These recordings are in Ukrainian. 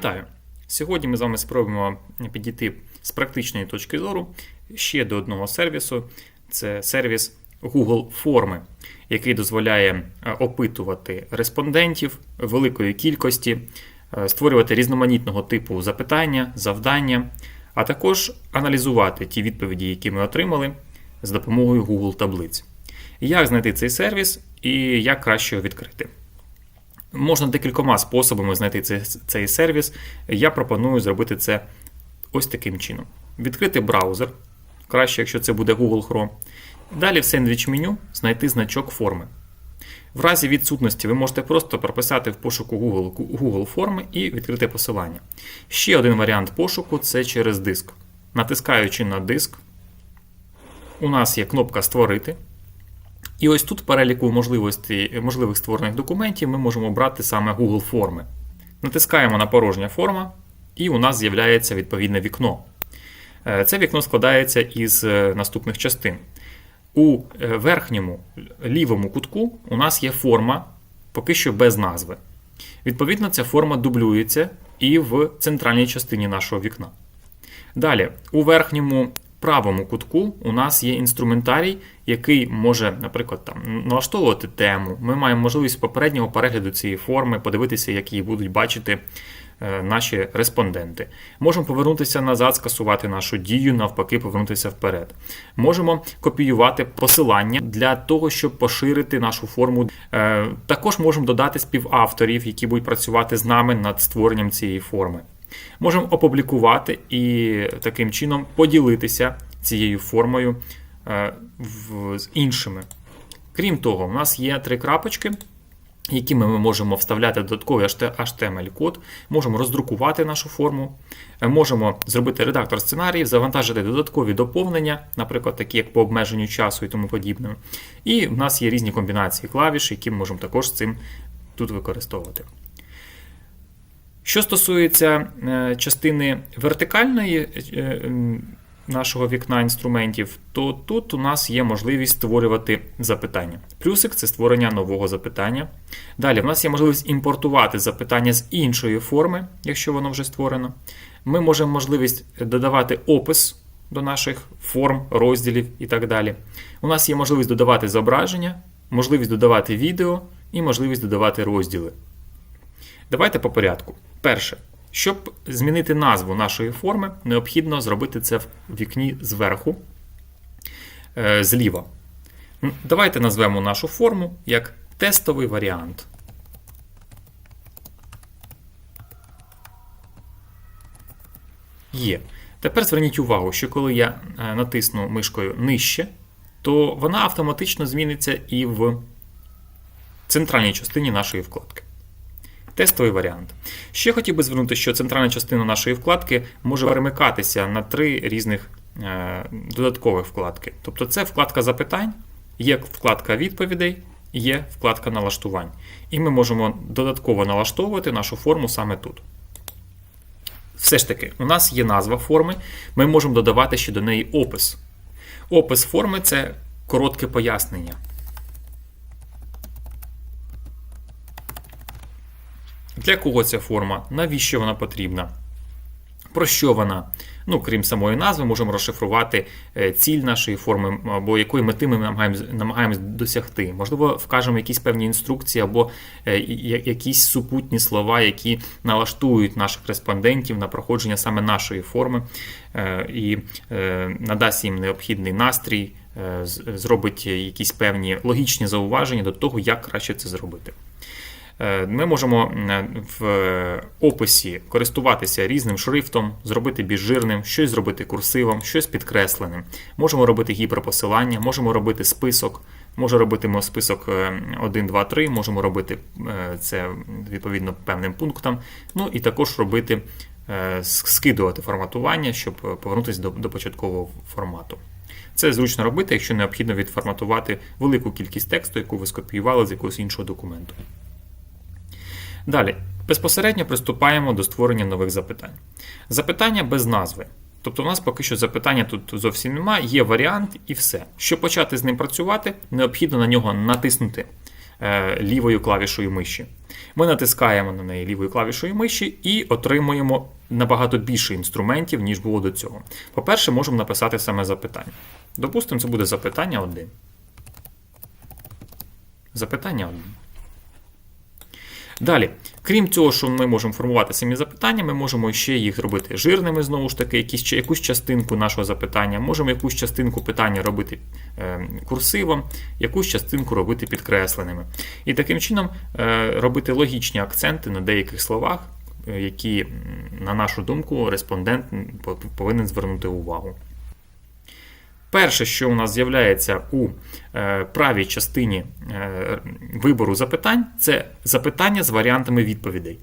Вітаю! Сьогодні ми з вами спробуємо підійти з практичної точки зору ще до одного сервісу. Це сервіс Google Форми, який дозволяє е, опитувати респондентів великої кількості, е, створювати різноманітного типу запитання, завдання, а також аналізувати ті відповіді, які ми отримали з допомогою Google таблиць. Як знайти цей сервіс і як краще його відкрити? Можна декількома способами знайти цей, цей сервіс. Я пропоную зробити це ось таким чином: відкрити браузер, краще, якщо це буде Google Chrome. Далі в сендвіч меню знайти значок форми. В разі відсутності ви можете просто прописати в пошуку Google Google форми і відкрити посилання. Ще один варіант пошуку це через диск. Натискаючи на диск, у нас є кнопка Створити. І ось тут переліку можливих створених документів ми можемо обрати саме Google форми. Натискаємо на порожня форма, і у нас з'являється відповідне вікно. Е, це вікно складається із е, наступних частин. У е, верхньому лівому кутку у нас є форма, поки що без назви. Відповідно, ця форма дублюється і в центральній частині нашого вікна. Далі, у верхньому правому кутку у нас є інструментарій, який може, наприклад, там налаштовувати тему. Ми маємо можливість попереднього перегляду цієї форми, подивитися, як її будуть бачити е, наші респонденти. Можемо повернутися назад, скасувати нашу дію, навпаки, повернутися вперед. Можемо копіювати посилання для того, щоб поширити нашу форму. Е, також можемо додати співавторів, які будуть працювати з нами над створенням цієї форми. Можемо опублікувати і таким чином поділитися цією формою е, з іншими. Крім того, у нас є три крапочки, якими ми можемо вставляти додатковий HTML-код, можемо роздрукувати нашу форму, е, можемо зробити редактор сценаріїв, завантажити додаткові доповнення, наприклад, такі як по обмеженню часу і тому подібне. І в нас є різні комбінації клавіш, які ми можемо також з цим тут використовувати. Що стосується е, частини вертикальної е, нашого вікна інструментів, то тут у нас є можливість створювати запитання. Плюсик це створення нового запитання. Далі в нас є можливість імпортувати запитання з іншої форми, якщо воно вже створено. Ми можемо можливість додавати опис до наших форм, розділів і так далі. У нас є можливість додавати зображення, можливість додавати відео і можливість додавати розділи. Давайте по порядку. Перше, щоб змінити назву нашої форми, необхідно зробити це в вікні зверху, е, зліва. Давайте назвемо нашу форму як тестовий варіант. Є. Тепер зверніть увагу, що коли я е, натисну мишкою нижче, то вона автоматично зміниться і в центральній частині нашої вкладки. Тестовий варіант. Ще хотів би звернути, що центральна частина нашої вкладки може перемикатися на три різних е, додаткових вкладки. Тобто це вкладка запитань, є вкладка відповідей, є вкладка налаштувань. І ми можемо додатково налаштовувати нашу форму саме тут. Все ж таки, у нас є назва форми, ми можемо додавати ще до неї опис. Опис форми це коротке пояснення. Для кого ця форма? Навіщо вона потрібна? Про що вона? Ну, крім самої назви, можемо розшифрувати е, ціль нашої форми, або якої мети ми намагаємось, намагаємось досягти. Можливо, вкажемо якісь певні інструкції, або е, якісь супутні слова, які налаштують наших респондентів на проходження саме нашої форми, е, і надасть їм необхідний настрій, зробить якісь певні логічні зауваження до того, як краще це зробити. Е, ми можемо в описі користуватися різним шрифтом, зробити більш жирним, щось зробити курсивом, щось підкресленим. Можемо робити гіперпосилання, можемо робити список, може робити список 1, 2, 3, можемо робити е, це відповідно певним пунктам. Ну і також робити, е, скидувати форматування, щоб повернутися до, до початкового формату. Це зручно робити, якщо необхідно відформатувати велику кількість тексту, яку ви скопіювали з якогось іншого документу. Далі, безпосередньо приступаємо до створення нових запитань. Запитання без назви. Тобто, у нас поки що запитання тут зовсім немає, є варіант і все. Щоб почати з ним працювати, необхідно на нього натиснути е, лівою клавішою миші. Ми натискаємо на неї лівою клавішою миші і отримуємо набагато більше інструментів, ніж було до цього. По-перше, можемо написати саме запитання. Допустимо, це буде запитання 1. Запитання 1. Далі, крім цього, що ми можемо формувати самі запитання, ми можемо ще їх робити жирними, знову ж таки, якісь, якусь частинку нашого запитання, можемо якусь частинку питання робити е, курсивом, якусь частинку робити підкресленими. І таким чином е, робити логічні акценти на деяких словах, е, які, на нашу думку, респондент по- повинен звернути увагу. Перше, що у нас з'являється у е, правій частині е, вибору запитань, це запитання з варіантами відповідей.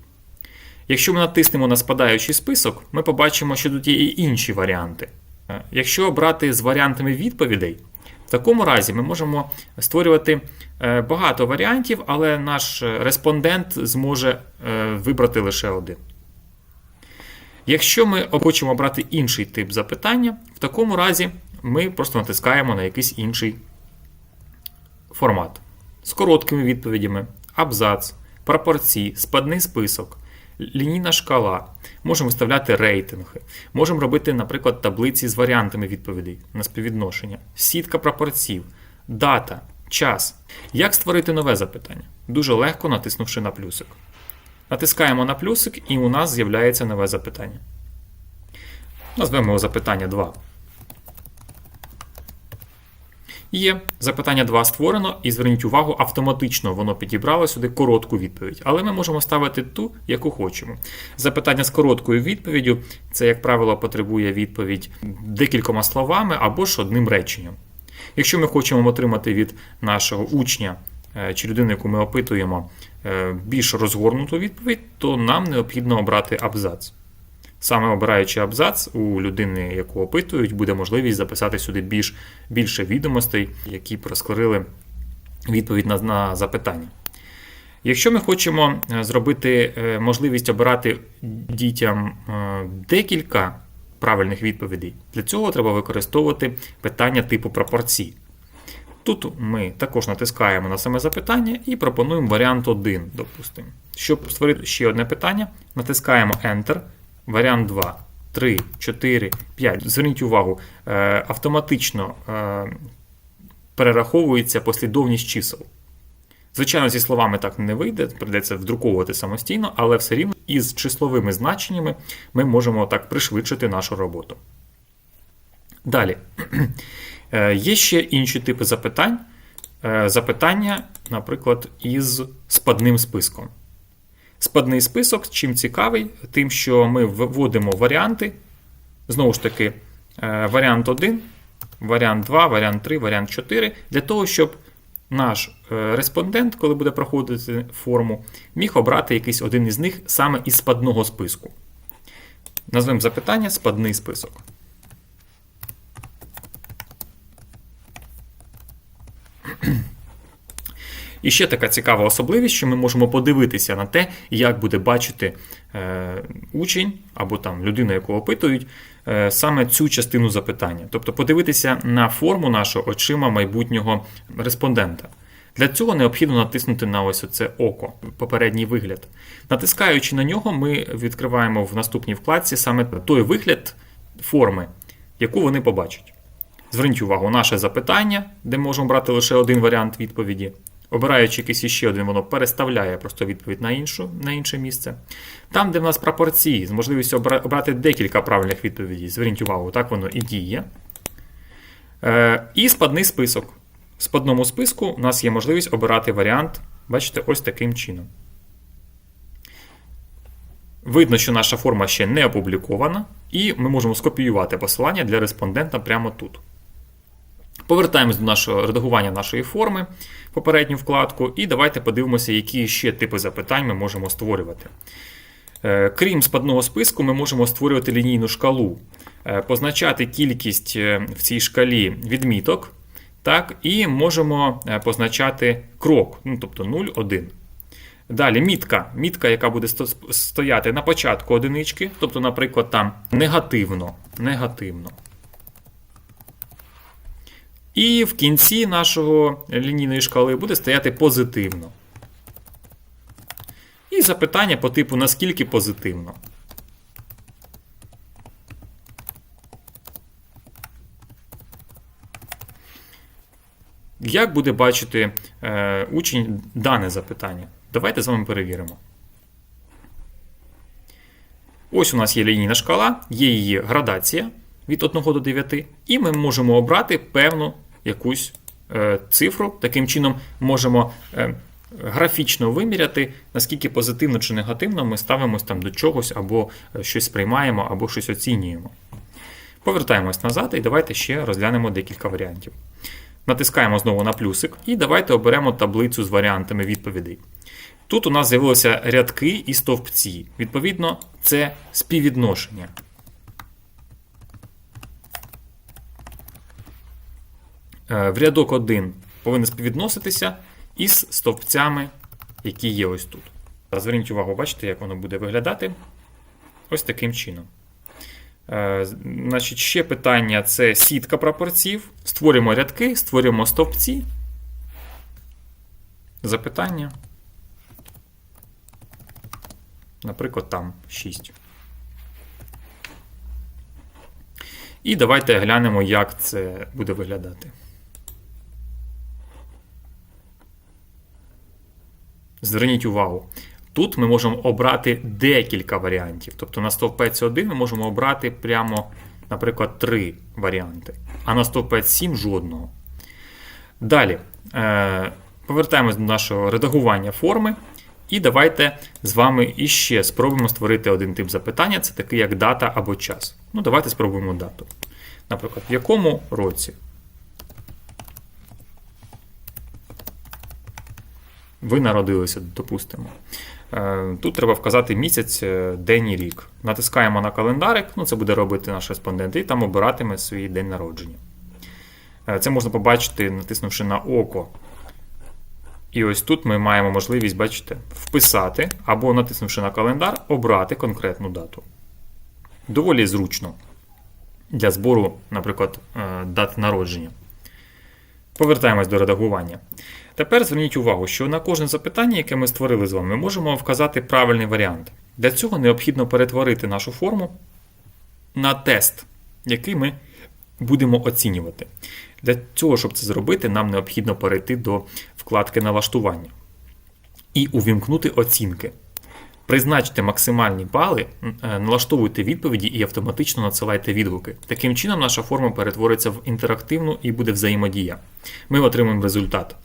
Якщо ми натиснемо на спадаючий список, ми побачимо, що тут є і інші варіанти. Е, Якщо обрати з варіантами відповідей, в такому разі ми можемо створювати багато варіантів, але наш респондент зможе вибрати лише один. Якщо ми хочемо обрати інший тип запитання, в такому разі ми просто натискаємо на якийсь інший формат з короткими відповідями, абзац, прапорці, спадний список, лінійна шкала. Можемо виставляти рейтинги, можемо робити, наприклад, таблиці з варіантами відповідей на співвідношення, сітка прапорців, дата, час. Як створити нове запитання? Дуже легко натиснувши на плюсик. Натискаємо на плюсик, і у нас з'являється нове запитання. Назвемо його запитання 2. Є запитання 2 створено, і зверніть увагу, автоматично воно підібрало сюди коротку відповідь. Але ми можемо ставити ту, яку хочемо. Запитання з короткою відповіддю це, як правило, потребує відповідь декількома словами або ж одним реченням. Якщо ми хочемо отримати від нашого учня е, чи людини, яку ми опитуємо, е, більш розгорнуту відповідь, то нам необхідно обрати абзац. Саме обираючи абзац, у людини, яку опитують, буде можливість записати сюди більш, більше відомостей, які б відповідь на, на запитання. Якщо ми хочемо е, зробити е, можливість обирати дітям е, декілька правильних відповідей, для цього треба використовувати питання типу пропорцій. Тут ми також натискаємо на саме запитання і пропонуємо варіант 1, допустимо. Щоб створити ще одне питання, натискаємо Enter, варіант 2, 3, 4, 5. Зверніть увагу, е, автоматично е, перераховується послідовність чисел. Звичайно, зі словами так не вийде, прийдеться вдруковувати самостійно, але все рівно із числовими значеннями ми можемо так пришвидшити нашу роботу. Далі. Е, Є ще інші типи запитань. Запитання, наприклад, із спадним списком. Спадний список чим цікавий, тим, що ми вводимо варіанти. Знову ж таки, е, варіант 1, варіант 2, варіант 3, варіант 4, для того, щоб наш е, респондент, коли буде проходити форму, міг обрати якийсь один із них саме із спадного списку. Назвемо запитання спадний список. І ще така цікава особливість, що ми можемо подивитися на те, як буде бачити е, учень або там людина, яку опитують, е, саме цю частину запитання. Тобто подивитися на форму нашого очима майбутнього респондента. Для цього необхідно натиснути на ось оце око, попередній вигляд. Натискаючи на нього, ми відкриваємо в наступній вкладці саме той вигляд форми, яку вони побачать. Зверніть увагу, наше запитання, де можемо брати лише один варіант відповіді. Обираючи якийсь іще один, воно переставляє просто відповідь на іншу, на інше місце. Там, де в нас пропорції, з можливістю обрати декілька правильних відповідей. Зверніть увагу, так воно і діє. Е, і спадний список. В спадному списку у нас є можливість обирати варіант, бачите, ось таким чином. Видно, що наша форма ще не опублікована, і ми можемо скопіювати посилання для респондента прямо тут. Повертаємось до нашого редагування нашої форми, попередню вкладку, і давайте подивимося, які ще типи запитань ми можемо створювати. Е, Крім спадного списку, ми можемо створювати лінійну шкалу, е, позначати кількість е, в цій шкалі відміток, так, і можемо позначати крок, ну, тобто 0, 1. Далі мітка, мітка, яка буде стояти на початку одинички, тобто, наприклад, там негативно, негативно. І в кінці нашого лінійної шкали буде стояти позитивно. І запитання по типу наскільки позитивно. Як буде бачити е, учень дане запитання? Давайте з вами перевіримо. Ось у нас є лінійна шкала, є її градація від 1 до 9, і ми можемо обрати певну якусь е, цифру. Таким чином можемо е, графічно виміряти, наскільки позитивно чи негативно ми ставимось там до чогось, або е, щось сприймаємо, або щось оцінюємо. Повертаємось назад і давайте ще розглянемо декілька варіантів. Натискаємо знову на плюсик і давайте оберемо таблицю з варіантами відповідей. Тут у нас з'явилися рядки і стовпці. Відповідно, це співвідношення. В рядок 1 повинен співвідноситися із стовпцями, які є ось тут. Зверніть увагу, бачите, як воно буде виглядати. Ось таким чином. Е, Значить, ще питання це сітка прапорців. Створюємо рядки, створюємо стовпці. Запитання. Наприклад, там 6. І давайте глянемо, як це буде виглядати. Зверніть увагу. Тут ми можемо обрати декілька варіантів. Тобто на стовпець 1 ми можемо обрати прямо, наприклад, три варіанти, а на стовпець 7 жодного. Далі е, повертаємось до нашого редагування форми. І давайте з вами іще спробуємо створити один тип запитання це такий як дата або час. Ну, давайте спробуємо дату. Наприклад, в якому році ви народилися, допустимо. Е, Тут треба вказати місяць, е, день і рік. Натискаємо на календарик, ну це буде робити наш респондент, і там обиратиме свій день народження. Е, Це можна побачити, натиснувши на око. І ось тут ми маємо можливість, бачите, вписати або натиснувши на календар, обрати конкретну дату. Доволі зручно для збору, наприклад, дат народження. Повертаємось до редагування. Тепер зверніть увагу, що на кожне запитання, яке ми створили з вами, ми можемо вказати правильний варіант. Для цього необхідно перетворити нашу форму на тест, який ми будемо оцінювати. Для цього, щоб це зробити, нам необхідно перейти до вкладки налаштування і увімкнути оцінки. Призначте максимальні бали, е, налаштовуйте відповіді і автоматично надсилайте відгуки. Таким чином, наша форма перетвориться в інтерактивну і буде взаємодія. Ми отримаємо результат.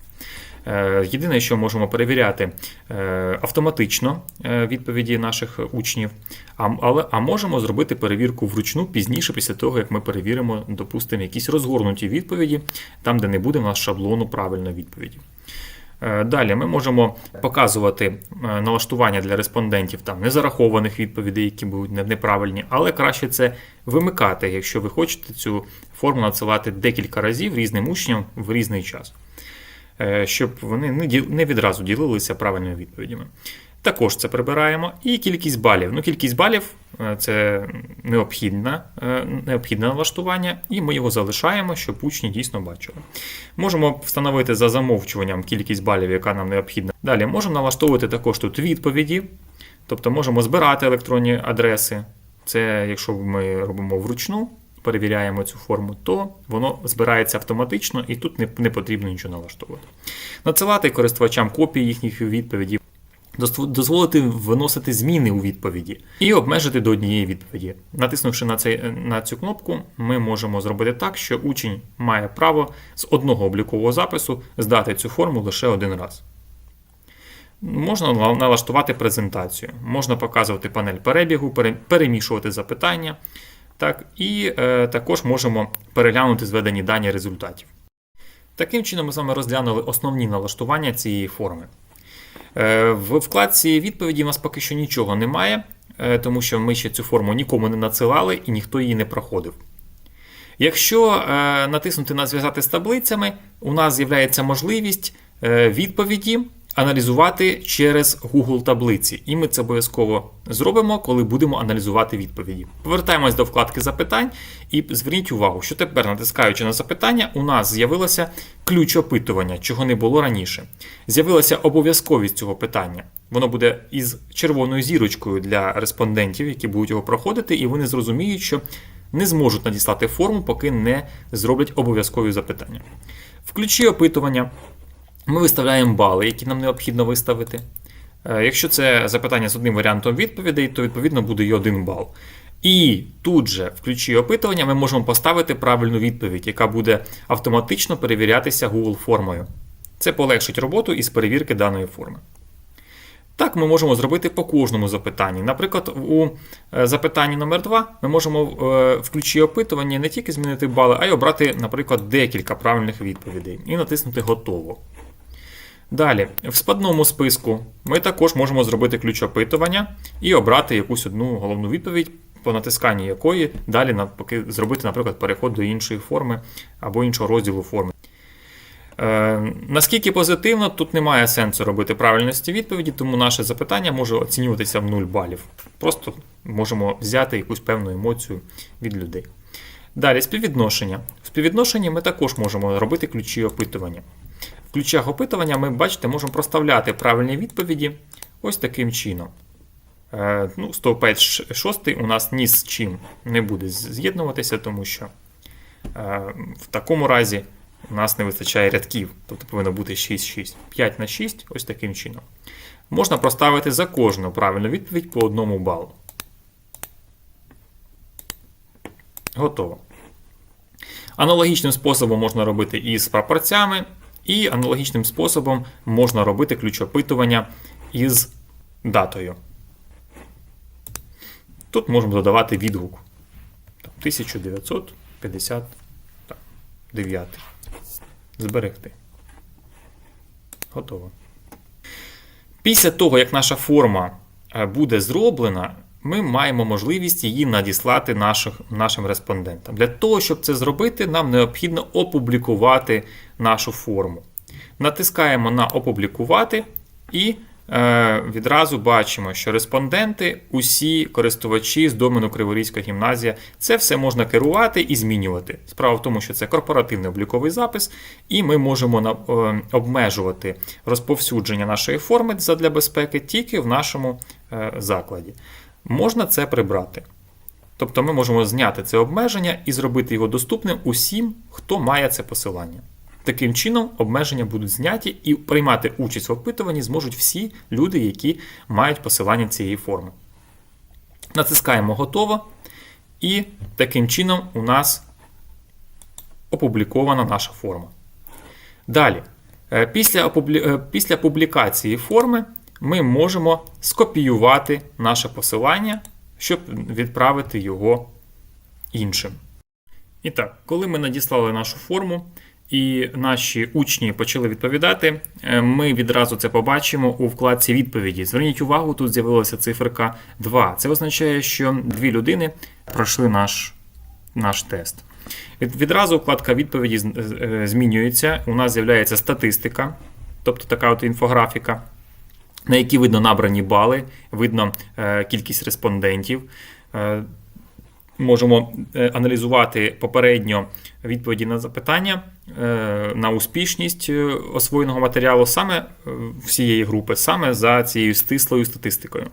Е, Єдине, що можемо перевіряти е, автоматично е, відповіді наших учнів, а, але, а можемо зробити перевірку вручну пізніше, після того, як ми перевіримо, допустимо, якісь розгорнуті відповіді, там, де не буде в нас шаблону правильної відповіді. Далі ми можемо показувати налаштування для респондентів там незарахованих відповідей, які будуть неправильні, але краще це вимикати, якщо ви хочете цю форму надсилати декілька разів різним учням в різний час, щоб вони не відразу ділилися правильними відповідями. Також це прибираємо. І кількість балів. Ну, кількість балів е, це необхідне, е, необхідне налаштування, і ми його залишаємо, щоб учні дійсно бачили. Можемо встановити за замовчуванням кількість балів, яка нам необхідна. Далі можемо налаштовувати також тут відповіді, тобто можемо збирати електронні адреси. Це якщо ми робимо вручну, перевіряємо цю форму, то воно збирається автоматично і тут не, не потрібно нічого налаштовувати. Надсилати користувачам копії їхніх відповідей. Дозволити виносити зміни у відповіді і обмежити до однієї відповіді. Натиснувши на, цей, на цю кнопку, ми можемо зробити так, що учень має право з одного облікового запису здати цю форму лише один раз. Можна налаштувати презентацію, можна показувати панель перебігу, перемішувати запитання. Так, і е, також можемо переглянути зведені дані результатів. Таким чином, ми з вами розглянули основні налаштування цієї форми. Е, В вкладці відповіді у нас поки що нічого немає, е, тому що ми ще цю форму нікому не надсилали і ніхто її не проходив. Якщо е, натиснути на зв'язати з таблицями, у нас з'являється можливість е, відповіді аналізувати через Google таблиці. І ми це обов'язково зробимо, коли будемо аналізувати відповіді. Повертаємось до вкладки запитань і зверніть увагу, що тепер, натискаючи на запитання, у нас з'явилося ключ опитування, чого не було раніше. З'явилася обов'язковість цього питання. Воно буде із червоною зірочкою для респондентів, які будуть його проходити, і вони зрозуміють, що не зможуть надіслати форму, поки не зроблять обов'язкові запитання. В ключі опитування ми виставляємо бали, які нам необхідно виставити. Е, Якщо це запитання з одним варіантом відповідей, то відповідно буде і один бал. І тут же в ключі опитування ми можемо поставити правильну відповідь, яка буде автоматично перевірятися Google формою. Це полегшить роботу із перевірки даної форми. Так, ми можемо зробити по кожному запитанні. Наприклад, у е, запитанні номер 2 ми можемо е, в ключі опитування не тільки змінити бали, а й обрати, наприклад, декілька правильних відповідей і натиснути Готово. Далі, в складному списку ми також можемо зробити ключ опитування і обрати якусь одну головну відповідь, по натисканні якої далі зробити, наприклад, переход до іншої форми або іншого розділу форми. Е, наскільки позитивно, тут немає сенсу робити правильності відповіді, тому наше запитання може оцінюватися в 0 балів. Просто можемо взяти якусь певну емоцію від людей. Далі, співвідношення. В співвідношенні ми також можемо робити ключі опитування. В ключах опитування ми, бачите, можемо проставляти правильні відповіді ось таким чином. Е, ну, стовпець 6 у нас ні з чим не буде з'єднуватися, тому що е, в такому разі у нас не вистачає рядків, тобто повинно бути 6, 6. 5 на 6, ось таким чином. Можна проставити за кожну правильну відповідь по одному балу. Готово. Аналогічним способом можна робити і з прапорцями, і аналогічним способом можна робити ключ опитування із датою. Тут можемо додавати відгук. 1959. Зберегти. Готово. Після того, як наша форма е, буде зроблена, ми маємо можливість її надіслати наших, нашим респондентам. Для того, щоб це зробити, нам необхідно опублікувати нашу форму. Натискаємо на Опублікувати і е, відразу бачимо, що респонденти, усі користувачі з домену Криворізька гімназія, це все можна керувати і змінювати. Справа в тому, що це корпоративний обліковий запис, і ми можемо е, обмежувати розповсюдження нашої форми для безпеки тільки в нашому е, закладі. Можна це прибрати. Тобто ми можемо зняти це обмеження і зробити його доступним усім, хто має це посилання. Таким чином, обмеження будуть зняті і приймати участь в опитуванні зможуть всі люди, які мають посилання цієї форми. Натискаємо Готово. І таким чином у нас опублікована наша форма. Далі, е, після, е, після публікації форми ми можемо скопіювати наше посилання, щоб відправити його іншим. І так, коли ми надіслали нашу форму і наші учні почали відповідати, е, ми відразу це побачимо у вкладці відповіді. Зверніть увагу, тут з'явилася циферка 2. Це означає, що дві людини пройшли наш, наш тест. Відразу вкладка відповіді е, змінюється. У нас з'являється статистика, тобто така от інфографіка на якій видно набрані бали, видно е, кількість респондентів. Е, можемо е, аналізувати попередньо відповіді на запитання на успішність освоєного матеріалу саме всієї групи, саме за цією стислою статистикою.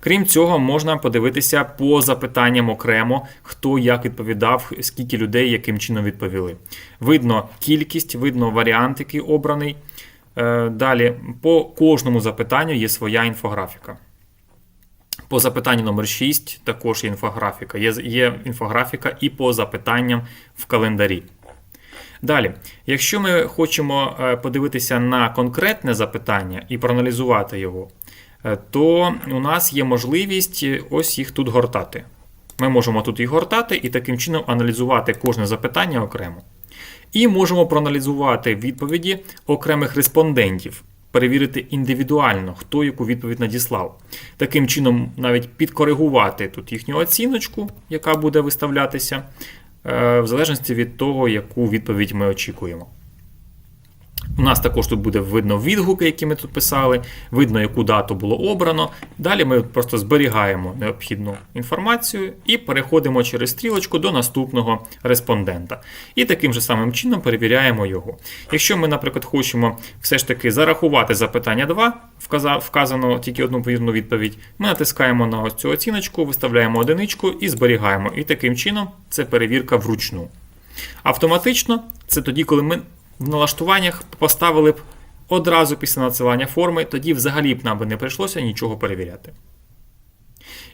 Крім цього, можна подивитися по запитанням окремо, хто як відповідав, скільки людей яким чином відповіли. Видно кількість, видно варіант, який обраний. Е, Далі, по кожному запитанню є своя інфографіка. По запитанню номер 6 також є інфографіка. Є, є інфографіка і по запитанням в календарі. Далі, якщо ми хочемо е, подивитися на конкретне запитання і проаналізувати його, е, то у нас є можливість ось їх тут гортати. Ми можемо тут їх гортати і таким чином аналізувати кожне запитання окремо. І можемо проаналізувати відповіді окремих респондентів, перевірити індивідуально, хто яку відповідь надіслав. Таким чином, навіть підкоригувати тут їхню оціночку, яка буде виставлятися, е, в залежності від того, яку відповідь ми очікуємо. У нас також тут буде видно відгуки, які ми тут писали, видно, яку дату було обрано. Далі ми просто зберігаємо необхідну інформацію і переходимо через стрілочку до наступного респондента. І таким же самим чином перевіряємо його. Якщо ми, наприклад, хочемо все ж таки зарахувати запитання 2, вказано тільки одну вірну відповідь, ми натискаємо на ось цю оціночку, виставляємо одиничку і зберігаємо. І таким чином це перевірка вручну. Автоматично це тоді, коли ми в налаштуваннях поставили б одразу після надсилання форми, тоді взагалі б нам би не прийшлося нічого перевіряти.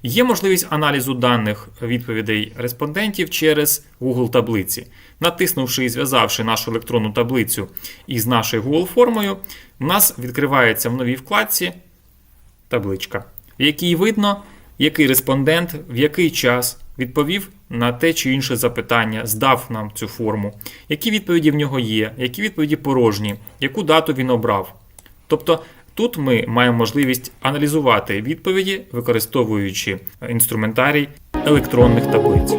Є можливість аналізу даних відповідей респондентів через Google таблиці. Натиснувши і зв'язавши нашу електронну таблицю із нашою Google формою, у нас відкривається в новій вкладці табличка, в якій видно, який респондент в який час відповів на те чи інше запитання, здав нам цю форму, які відповіді в нього є, які відповіді порожні, яку дату він обрав. Тобто тут ми маємо можливість аналізувати відповіді, використовуючи інструментарій електронних таблиць.